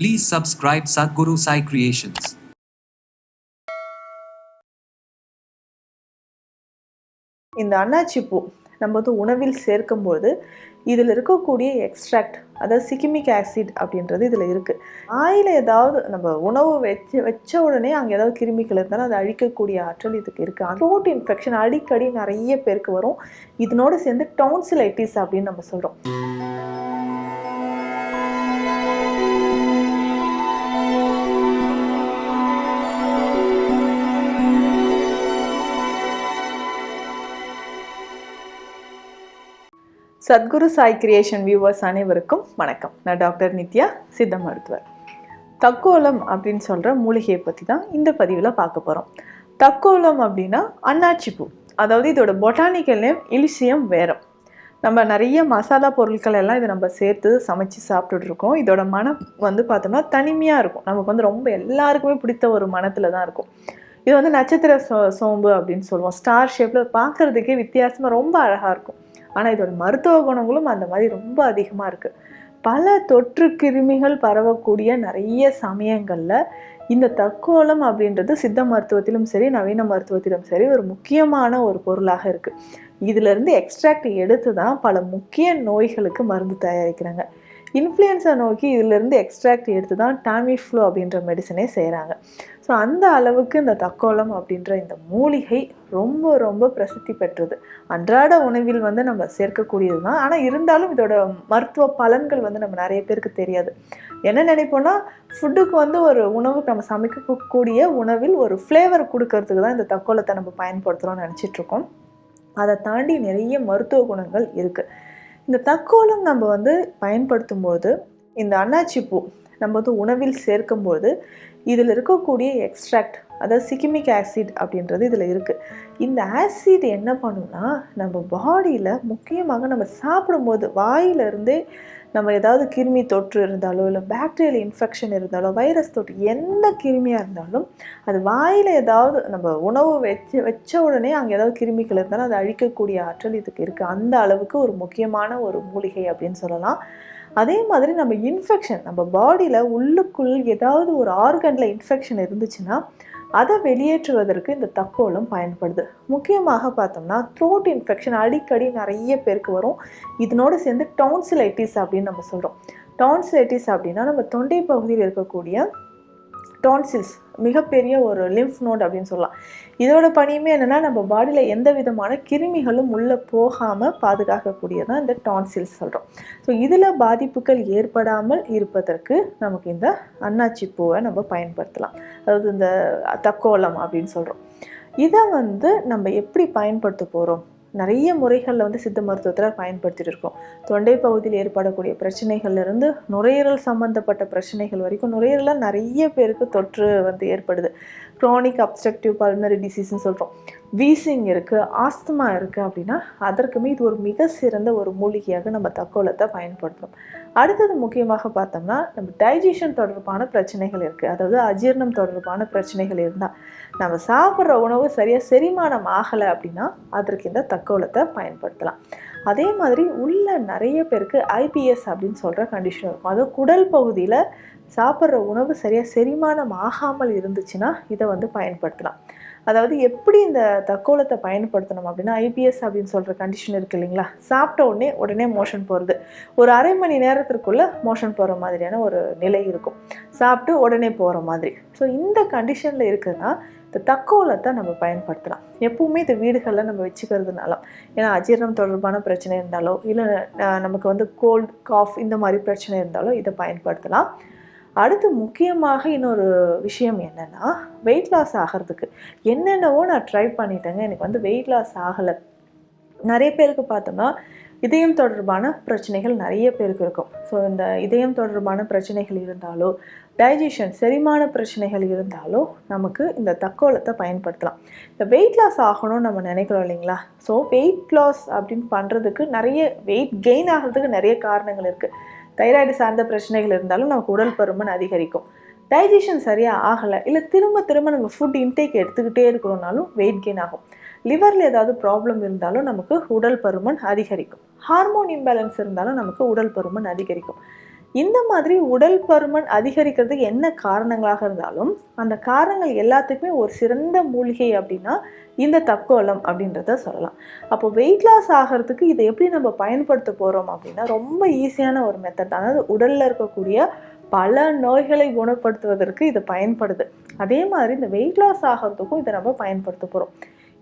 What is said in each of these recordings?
Please subscribe Sadhguru Sai Creations. இந்த அன்னாச்சி பூ நம்ம வந்து உணவில் சேர்க்கும்போது இதில் இருக்கக்கூடிய எக்ஸ்ட்ராக்ட் அதாவது சிக்கிமிக் ஆசிட் அப்படின்றது இதில் இருக்குது ஆயில் ஏதாவது நம்ம உணவு வச்சு வச்ச உடனே அங்கே ஏதாவது கிருமிகள் இருந்தாலும் அதை அழிக்கக்கூடிய ஆற்றல் இதுக்கு இருக்குது த்ரோட் இன்ஃபெக்ஷன் அடிக்கடி நிறைய பேருக்கு வரும். இதனோடு சேர்ந்து டவுன்சிலைட்டிஸ் அப்படின்னு நம்ம சொல்கிறோம் சத்குரு சாய் கிரியேஷன் வியூவர்ஸ் அனைவருக்கும் வணக்கம். நான் டாக்டர் நித்யா சித்த மருத்துவர். தக்கோலம் அப்படின்னு சொல்கிற மூலிகையை பற்றி தான் இந்த பதிவில் பார்க்க போகிறோம் தக்கோலம் அப்படின்னா அன்னாச்சி பூ. அதாவது இதோட பொட்டானிக்கல் நேம் இலிசியம் வேரம். நம்ம நிறைய மசாலா பொருட்கள் எல்லாம் இதை நம்ம சேர்த்து சமைச்சு சாப்பிட்டுட்டு இருக்கோம். இதோட மனம் வந்து பார்த்தோம்னா தனிமையாக இருக்கும். நமக்கு வந்து ரொம்ப எல்லாருக்குமே பிடித்த ஒரு மனத்தில் தான் இருக்கும். இது வந்து நட்சத்திர சோ சோம்பு அப்படின்னு சொல்லுவோம். ஸ்டார் ஷேப்பில் பார்க்குறதுக்கே வித்தியாசமாக ரொம்ப அழகாக இருக்கும். ஆனால் இதோட மருத்துவ குணங்களும் அந்த மாதிரி ரொம்ப அதிகமாக இருக்குது பல தொற்று கிருமிகள் பரவக்கூடிய நிறைய சமயங்களில் இந்த தக்கோலம் அப்படின்றது சித்த மருத்துவத்திலும் சரி நவீன மருத்துவத்திலும் சரி ஒரு முக்கியமான ஒரு பொருளாக இருக்குது இதிலிருந்து எக்ஸ்ட்ராக்ட் எடுத்து தான் பல முக்கிய நோய்களுக்கு மருந்து தயாரிக்கிறாங்க. இன்ஃப்ளூயன்ஸா நோக்கி இதிலிருந்து எக்ஸ்ட்ராக்ட் எடுத்து தான் டாமிஃப்ளோ அப்படின்ற மெடிசனே செய்கிறாங்க ஸோ அந்த அளவுக்கு இந்த தக்கோலம் அப்படின்ற இந்த மூலிகை ரொம்ப ரொம்ப பிரசித்தி பெற்றது. அன்றாட உணவில் வந்து நம்ம சேர்க்கக்கூடியது தான். ஆனால் இருந்தாலும் இதோட மருத்துவ பலன்கள் வந்து நம்ம நிறைய பேருக்கு தெரியாது. என்ன நினைப்போம்னா ஃபுட்டுக்கு வந்து ஒரு உணவுக்கு நம்ம சமைக்கக்கூடிய உணவில் ஒரு ஃப்ளேவர் கொடுக்கறதுக்கு தான் இந்த தக்கோலத்தை நம்ம பயன்படுத்துகிறோம்னு நினச்சிட்ருக்கோம். அதை தாண்டி நிறைய மருத்துவ குணங்கள் இருக்குது இந்த தக்கோலம் நம்ம வந்து பயன்படுத்தும் போது இந்த அன்னாச்சி பூ நம்ம வந்து உணவில் சேர்க்கும்போது இதில் இருக்கக்கூடிய எக்ஸ்ட்ராக்ட் அதாவது சிக்கிமிக் ஆசிட் அப்படின்றது இதில் இருக்குது இந்த ஆசிட் என்ன பண்ணுன்னா நம்ம பாடியில் முக்கியமாக நம்ம சாப்பிடும்போது வாயிலிருந்தே நம்ம ஏதாவது கிருமி தொற்று இருந்தாலோ இல்லை பாக்டீரியல் இன்ஃபெக்ஷன் இருந்தாலோ வைரஸ் தொற்று எந்த கிருமியாக இருந்தாலும் அது வாயில் ஏதாவது நம்ம உணவு வச்சு வச்ச உடனே அங்கே ஏதாவது கிருமிகள் இருந்தாலும் அதை அழிக்கக்கூடிய ஆற்றல் இதுக்கு இருக்குது அந்த அளவுக்கு ஒரு முக்கியமான ஒரு மூலிகை அப்படின்னு சொல்லலாம். அதே மாதிரி நம்ம இன்ஃபெக்ஷன் நம்ம பாடியில் உள்ளுக்குள் ஏதாவது ஒரு ஆர்கனில் இன்ஃபெக்ஷன் இருந்துச்சுன்னா அதை வெளியேற்றுவதற்கு இந்த தக்கோலம் பயன்படுது. முக்கியமாக பார்த்தோம்னா த்ரோட் இன்ஃபெக்ஷன் அடிக்கடி நிறைய பேருக்கு வரும். இதனோடு சேர்ந்து டவுன்சிலைட்டிஸ் அப்படின்னு நம்ம சொல்கிறோம் டவுன்சிலைட்டிஸ் அப்படின்னா நம்ம தொண்டை பகுதியில் இருக்கக்கூடிய டான்சில்ஸ் மிகப்பெரிய ஒரு லிம்ஃப் நோட் அப்படின்னு சொல்லலாம். இதோட பணியுமே என்னென்னா நம்ம பாடியில் எந்த விதமான கிருமிகளும் உள்ளே போகாமல் பாதுகாக்கக்கூடியதான் இந்த டான்சில்ஸ் சொல்கிறோம் ஸோ இதில் பாதிப்புகள் ஏற்படாமல் இருப்பதற்கு நமக்கு இந்த அன்னாச்சி பூவை நம்ம பயன்படுத்தலாம். அதாவது இந்த தக்கோலம் அப்படின்னு சொல்கிறோம் இதை வந்து நம்ம எப்படி பயன்படுத்த போகிறோம் நிறைய முறைகளில் வந்து சித்த மருத்துவத்தில் பயன்படுத்திட்டு இருக்கோம். தொண்டை பகுதியில் ஏற்படக்கூடிய பிரச்சனைகள்லேருந்து நுரையீரல் சம்மந்தப்பட்ட பிரச்சனைகள் வரைக்கும் நுரையீரலில் நிறைய பேருக்கு தொற்று வந்து ஏற்படுது. க்ரானிக் அப்ஸ்ட்ரக்டிவ் பல்மரி டிசீஸ்னு சொல்கிறோம் வீசிங் இருக்குது ஆஸ்துமா இருக்குது அப்படின்னா அதற்குமே இது ஒரு மிக சிறந்த ஒரு மூலிகையாக நம்ம தக்கோலத்தை பயன்படுத்துகிறோம் அடுத்தது முக்கியமாக பார்த்தோம்னா நம்ம டைஜஷன் தொடர்பான பிரச்சனைகள் இருக்குது அதாவது அஜீர்ணம் தொடர்பான பிரச்சனைகள் இருந்தால் நம்ம சாப்பிட்ற உணவு சரியாக செரிமானம் ஆகலை அப்படின்னா அதற்கு இந்த தக்கோலத்தை பயன்படுத்தலாம். அதே மாதிரி உள்ள நிறைய பேருக்கு ஐபிஎஸ் அப்படின்னு சொல்கிற கண்டிஷன் இருக்கும். அதுவும் குடல் பகுதியில் சாப்பிட்ற உணவு சரியாக செரிமானம் ஆகாமல் இருந்துச்சுன்னா இதை வந்து பயன்படுத்தலாம். அதாவது எப்படி இந்த தக்கோலத்தை பயன்படுத்தணும் அப்படின்னா ஐபிஎஸ் அப்படின்னு சொல்கிற கண்டிஷன் இருக்குது இல்லைங்களா? சாப்பிட்ட உடனே உடனே மோஷன் போகிறது ஒரு அரை மணி நேரத்திற்குள்ளே மோஷன் போகிற மாதிரியான ஒரு நிலை இருக்கும். சாப்பிட்டு உடனே போகிற மாதிரி. ஸோ இந்த கண்டிஷனில் இருக்குதுன்னா இந்த தக்கோலத்தை நம்ம பயன்படுத்தலாம். எப்பவுமே இந்த வீடுகளில் நம்ம வச்சுக்கிறதுனால. ஏன்னா அஜீரணம் தொடர்பான பிரச்சனை இருந்தாலோ இல்லை நமக்கு வந்து கோல்ட் காஃப் இந்த மாதிரி பிரச்சனை இருந்தாலோ இதை பயன்படுத்தலாம். அடுத்து முக்கியமாக இன்னொரு விஷயம் என்னென்னா வெயிட் லாஸ் ஆகிறதுக்கு. என்னென்னவோ நான் ட்ரை பண்ணிட்டேங்க. எனக்கு வந்து வெயிட் லாஸ் ஆகலை. நிறைய பேருக்கு பார்த்தோம்னா இதயம் தொடர்பான பிரச்சனைகள் நிறைய பேருக்கு இருக்கும். ஸோ இந்த இதயம் தொடர்பான பிரச்சனைகள் இருந்தாலோ டைஜஷன் செரிமான பிரச்சனைகள் இருந்தாலோ நமக்கு இந்த தக்கோலத்தை பயன்படுத்தலாம். இந்த வெயிட் லாஸ் ஆகணும்னு நம்ம நினைக்கிறோம் இல்லைங்களா? ஸோ வெயிட் லாஸ் அப்படின்னு பண்ணுறதுக்கு நிறைய வெயிட் கெயின் ஆகிறதுக்கு நிறைய காரணங்கள் இருக்குது தைராய்டு சார்ந்த பிரச்சனைகள் இருந்தாலும் நமக்கு உடல் பருமன் அதிகரிக்கும். டைஜஷன் சரியாக ஆகலை இல்லை திரும்ப திரும்ப நம்ம ஃபுட் இன்டேக் எடுத்துக்கிட்டே இருக்கணும்னாலும் வெயிட் கெயின் ஆகும். லிவரில் ஏதாவது ப்ராப்ளம் இருந்தாலும் நமக்கு உடல் பருமன் அதிகரிக்கும். ஹார்மோன் இம்பேலன்ஸ் இருந்தாலும் நமக்கு உடல் பருமன் அதிகரிக்கும். இந்த மாதிரி உடல் பருமன் அதிகரிக்கிறதுக்கு என்ன காரணங்களாக இருந்தாலும் அந்த காரணங்கள் எல்லாத்துக்குமே ஒரு சிறந்த மூலிகை அப்படின்னா இந்த தக்கோலம் அப்படின்றத சொல்லலாம். அப்போ வெயிட் லாஸ் ஆகிறதுக்கு இதை எப்படி நம்ம பயன்படுத்த போகிறோம் அப்படின்னா ரொம்ப ஈஸியான ஒரு மெத்தட் அதாவது உடலில் இருக்கக்கூடிய பல நோய்களை குணப்படுத்துவதற்கு இது பயன்படுது. அதே மாதிரி இந்த வெயிட் லாஸ் ஆகிறதுக்கும் இதை நம்ம பயன்படுத்த போகிறோம்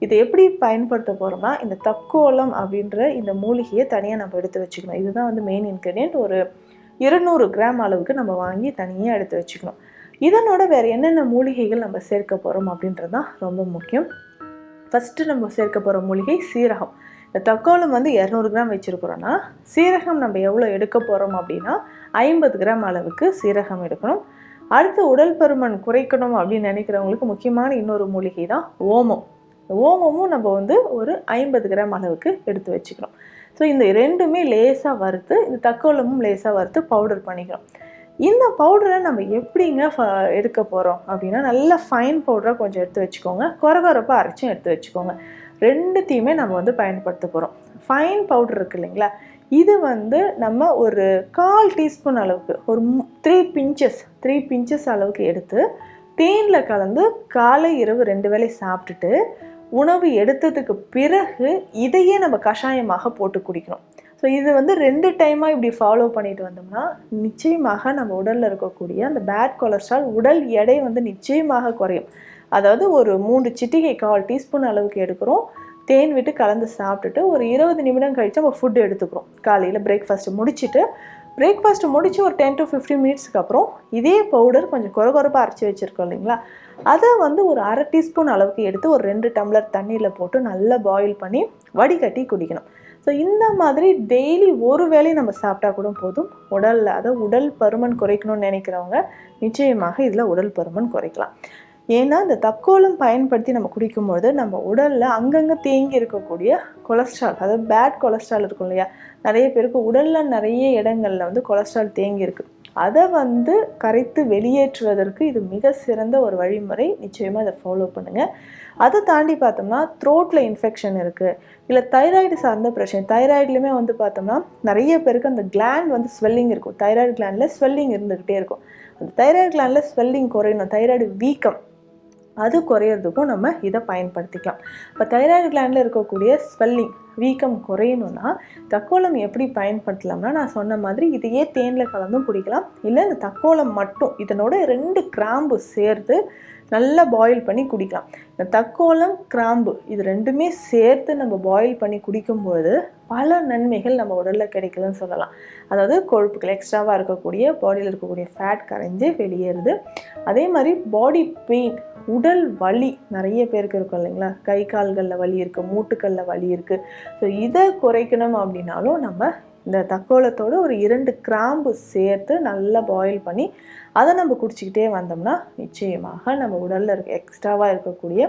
இதை எப்படி பயன்படுத்த போகிறோம்னா இந்த தக்கோலம் அப்படின்ற இந்த மூலிகையை தனியாக நம்ம எடுத்து வச்சுக்கணும். இதுதான் வந்து மெயின் இன்க்ரீடியன்ட் ஒரு இருநூறு கிராம் அளவுக்கு நம்ம வாங்கி தனியாக எடுத்து வச்சுக்கணும். இதனோட வேறு என்னென்ன மூலிகைகள் நம்ம சேர்க்க போகிறோம் அப்படின்றது தான் ரொம்ப முக்கியம். ஃபஸ்ட்டு நம்ம சேர்க்க போகிற மூலிகை சீரகம். இந்த தக்கோலம் வந்து இரநூறு கிராம் வச்சுருக்குறோன்னா சீரகம் நம்ம எவ்வளோ எடுக்க போகிறோம் அப்படின்னா ஐம்பது கிராம் அளவுக்கு சீரகம் எடுக்கணும். அடுத்து உடல் பருமன் குறைக்கணும் அப்படின்னு நினைக்கிறவங்களுக்கு முக்கியமான இன்னொரு மூலிகை தான் ஓமம். ஓமமும் நம்ம வந்து ஒரு ஐம்பது கிராம் அளவுக்கு எடுத்து வச்சுக்கணும் ஸோ இந்த ரெண்டுமே லேசாக வறுத்து இந்த தக்கோலமும் லேசாக வறுத்து பவுடர் பண்ணிக்கிறோம். இந்த பவுடரை நம்ம எப்படிங்க ஃப எடுக்க போகிறோம் அப்படின்னா நல்ல ஃபைன் பவுடராக கொஞ்சம் எடுத்து வச்சுக்கோங்க. குறகுறப்பாக அரைச்சும் எடுத்து வச்சுக்கோங்க. ரெண்டுத்தையுமே நம்ம வந்து பயன்படுத்த போகிறோம் ஃபைன் பவுடர் இருக்கு இல்லைங்களா? இது வந்து நம்ம ஒரு கால் டீஸ்பூன் அளவுக்கு ஒரு த்ரீ பிஞ்சஸ் த்ரீ பிஞ்சஸ் அளவுக்கு எடுத்து தேனில் கலந்து காலை இரவு ரெண்டு வேளை சாப்பிட்டுட்டு உணவு எடுத்ததுக்கு பிறகு இதையே நம்ம கஷாயமாக போட்டு குடிக்கணும். ஸோ இது வந்து ரெண்டு டைமாக இப்படி ஃபாலோ பண்ணிட்டு வந்தோம்னா நிச்சயமாக நம்ம உடலில் இருக்கக்கூடிய அந்த பேட் கொலஸ்ட்ரால் உடல் எடை வந்து நிச்சயமாக குறையும். அதாவது ஒரு மூன்று சிட்டிகை கால் டீஸ்பூன் அளவுக்கு எடுக்கிறோம். தேன் விட்டு கலந்து சாப்பிட்டுட்டு ஒரு இருபது நிமிடம் கழித்து நம்ம ஃபுட் எடுத்துக்கிறோம். காலையில் பிரேக்ஃபாஸ்ட்டு முடிச்சுட்டு பிரேக்ஃபாஸ்ட்டு முடித்து ஒரு டென் டு ஃபிஃப்டீன் மினிட்ஸ்க்கு அப்புறம் இதே பவுடர் கொஞ்சம் குறகுறப்பாக அரைச்சி வச்சுருக்கோம் இல்லைங்களா? அதை வந்து ஒரு அரை டீஸ்பூன் அளவுக்கு எடுத்து ஒரு ரெண்டு டம்ளர் தண்ணியில் போட்டு நல்லா பாயில் பண்ணி வடிகட்டி குடிக்கணும். ஸோ இந்த மாதிரி டெய்லி ஒரு வேளையும் நம்ம சாப்பிட்டா கூட போதும். உடலில் அதாவது உடல் பருமன் குறைக்கணும்னு நினைக்கிறவங்க நிச்சயமாக இதில் உடல் பருமன் குறைக்கலாம். ஏன்னா இந்த தக்கோலம் பயன்படுத்தி நம்ம குடிக்கும்போது நம்ம உடலில் அங்கங்கே தேங்கி இருக்கக்கூடிய கொலஸ்ட்ரால் அதாவது பேட் கொலஸ்ட்ரால் இருக்கும் இல்லையா? நிறைய பேருக்கு உடலில் நிறைய இடங்களில் வந்து கொலஸ்ட்ரால் தேங்கி இருக்குது அதை வந்து கரைத்து வெளியேற்றுவதற்கு இது மிக சிறந்த ஒரு வழிமுறை. நிச்சயமாக இதை ஃபாலோ பண்ணுங்கள் அதை தாண்டி பார்த்தோம்னா த்ரோட்டில் இன்ஃபெக்ஷன் இருக்குது இல்லை தைராய்டு சார்ந்த பிரச்சனை. தைராய்டுலையுமே வந்து பார்த்தோம்னா நிறைய பேருக்கு அந்த கிளாண்ட் வந்து ஸ்வெல்லிங் இருக்கும். தைராய்டு கிளாண்டில் ஸ்வெல்லிங் இருந்துக்கிட்டே இருக்கும். அந்த தைராய்டு கிளாண்டில் ஸ்வெல்லிங் குறையணும். தைராய்டு வீக்கம் அது குறையிறதுக்கும் நம்ம இதை பயன்படுத்திக்கலாம். இப்போ தைராய்டு கிளாண்டில் இருக்கக்கூடிய ஸ்வெல்லிங் வீக்கம் குறையணும்னா தக்கோலம் எப்படி பயன்படுத்தலாம்னா நான் சொன்ன மாதிரி இதையே தேனில் கலந்தும் குடிக்கலாம். இல்லை இந்த தக்கோலம் மட்டும் இதனோட ரெண்டு கிராம்பு சேர்த்து நல்லா பாயில் பண்ணி குடிக்கலாம். இந்த தக்கோலம் கிராம்பு இது ரெண்டுமே சேர்த்து நம்ம பாயில் பண்ணி குடிக்கும்போது பல நன்மைகள் நம்ம உடலில் கிடைக்குதுன்னு சொல்லலாம். அதாவது கொழுப்புகள் எக்ஸ்ட்ராவாக இருக்கக்கூடிய பாடியில் இருக்கக்கூடிய ஃபேட் கரைஞ்சு வெளியேறுது. அதே மாதிரி பாடி பெயின் உடல் வலி நிறைய பேருக்கு இருக்கும் இல்லைங்களா? கை கால்களில் வலி இருக்குது மூட்டுக்களில் வலி இருக்குது ஸோ இதை குறைக்கணும் அப்படின்னாலும் நம்ம இந்த தக்கோலத்தோடு ஒரு இரண்டு கிராம்பு சேர்த்து நல்லா பாயில் பண்ணி அதை நம்ம குடிச்சிக்கிட்டே வந்தோம்னா நிச்சயமாக நம்ம உடலில் இருக்க எக்ஸ்ட்ராவாக இருக்கக்கூடிய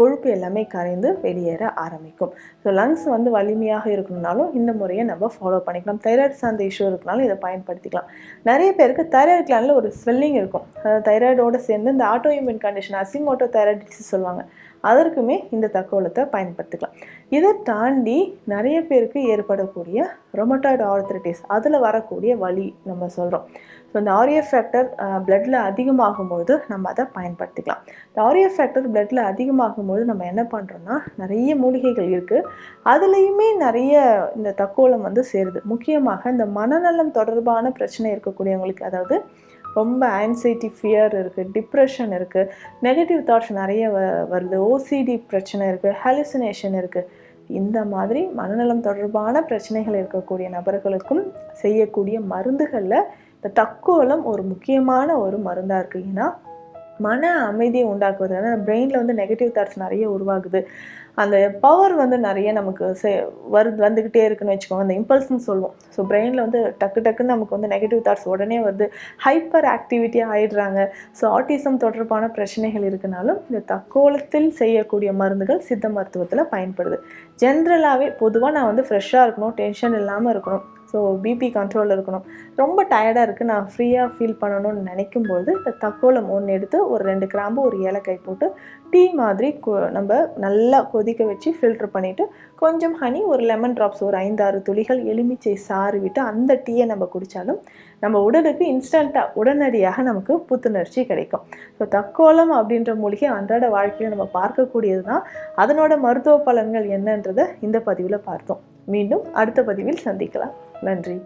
கொழுப்பு எல்லாமே கரைந்து வெளியேற ஆரம்பிக்கும். ஸோ லங்ஸ் வந்து வலிமையாக இருக்கணும்னாலும் இந்த முறையை நம்ம ஃபாலோ பண்ணிக்கலாம். தைராய்டு சார்ந்த இஷ்யூ இருக்கனாலும் இதை பயன்படுத்திக்கலாம். நிறைய பேருக்கு தைராய்டு கிளானில் ஒரு ஸ்வெல்லிங் இருக்கும். அதாவது தைராய்டோடு சேர்ந்து இந்த auto immune condition Hashimoto thyroid disease சொல்லுவாங்க. அதற்குமே இந்த தக்கோலத்தை பயன்படுத்திக்கலாம். இதை தாண்டி நிறைய பேருக்கு ஏற்படக்கூடிய ரொமட்டாய்டு ஆர்த்ரிட்டிஸ் அதில் வரக்கூடிய வழி நம்ம சொல்கிறோம் ஸோ இந்த ஆரியோ ஃபேக்டர் பிளட்டில் அதிகமாகும்போது நம்ம அதை பயன்படுத்திக்கலாம். இந்த ஆரியோ ஃபேக்டர் பிளட்டில் அதிகமாகும்போது நம்ம என்ன பண்ணுறோம்னா நிறைய மூலிகைகள் இருக்குது அதுலேயுமே நிறைய இந்த தக்கோலம் வந்து சேருது. முக்கியமாக இந்த மனநலம் தொடர்பான பிரச்சனை இருக்கக்கூடியவங்களுக்கு அதாவது ரொம்ப ஆன்சைட்டி ஃபியர் இருக்குது டிப்ரெஷன் இருக்குது நெகட்டிவ் தாட்ஸ் நிறைய வ வருது. ஓசிடி பிரச்சனை இருக்குது ஹாலுசினேஷன் இருக்குது இந்த மாதிரி மனநலம் தொடர்பான பிரச்சனைகள் இருக்கக்கூடிய நபர்களுக்கும் செய்யக்கூடிய மருந்துகளில் இந்த தக்கோலம் ஒரு முக்கியமான ஒரு மருந்தாக இருக்குது ஏன்னா மன அமைதியை உண்டாக்குவது ஏன்னா பிரெயினில் வந்து நெகட்டிவ் தாட்ஸ் நிறைய உருவாகுது. அந்த பவர் வந்து நிறைய நமக்கு சே வரு வந்துக்கிட்டே இருக்குன்னு வச்சுக்கோங்க. அந்த இம்பல்ஸ்ன்னு சொல்லுவோம். ஸோ பிரெயினில் வந்து டக்கு டக்குன்னு நமக்கு வந்து நெகட்டிவ் தாட்ஸ் உடனே வருது. ஹைப்பர் ஆக்டிவிட்டியாக ஆயிடுறாங்க. ஸோ ஆட்டிசம் தொடர்பான பிரச்சனைகள் இருக்கனாலும் இந்த தக்கோலத்தில் செய்யக்கூடிய மருந்துகள் சித்த மருத்துவத்தில் பயன்படுது. ஜென்ரலாகவே பொதுவாக நான் வந்து ஃப்ரெஷ்ஷாக இருக்கணும் டென்ஷன் இல்லாமல் இருக்கணும். ஸோ பிபி கண்ட்ரோலில் இருக்கணும். ரொம்ப டயர்டாக இருக்குது நான் ஃப்ரீயாக ஃபீல் பண்ணணும்னு நினைக்கும்போது இந்த தக்கோலம் ஒன்று எடுத்து ஒரு ரெண்டு கிராம்பு ஒரு ஏலக்காய் போட்டு டீ மாதிரி கொ- நம்ம நல்லா கொதிக்க வச்சு ஃபில்டர் பண்ணிவிட்டு கொஞ்சம் ஹனி ஒரு லெமன் ட்ராப்ஸ் ஒரு ஐந்தாறு துளிகள் எலுமிச்சை சாறு விட்டு அந்த டீயை நம்ம குடித்தாலும் நம்ம உடலுக்கு இன்ஸ்டண்ட்டாக உடனடியாக நமக்கு புத்துணர்ச்சி கிடைக்கும். ஸோ தக்கோலம் அப்படின்ற மூலிகை அன்றாட வாழ்க்கையில் நம்ம பார்க்கக்கூடியது தான் அதனோட மருத்துவ பலன்கள் என்னன்றதை இந்த பதிவில் பார்த்தோம். மீண்டும் அடுத்த பதிவில் சந்திக்கலாம். நன்றி.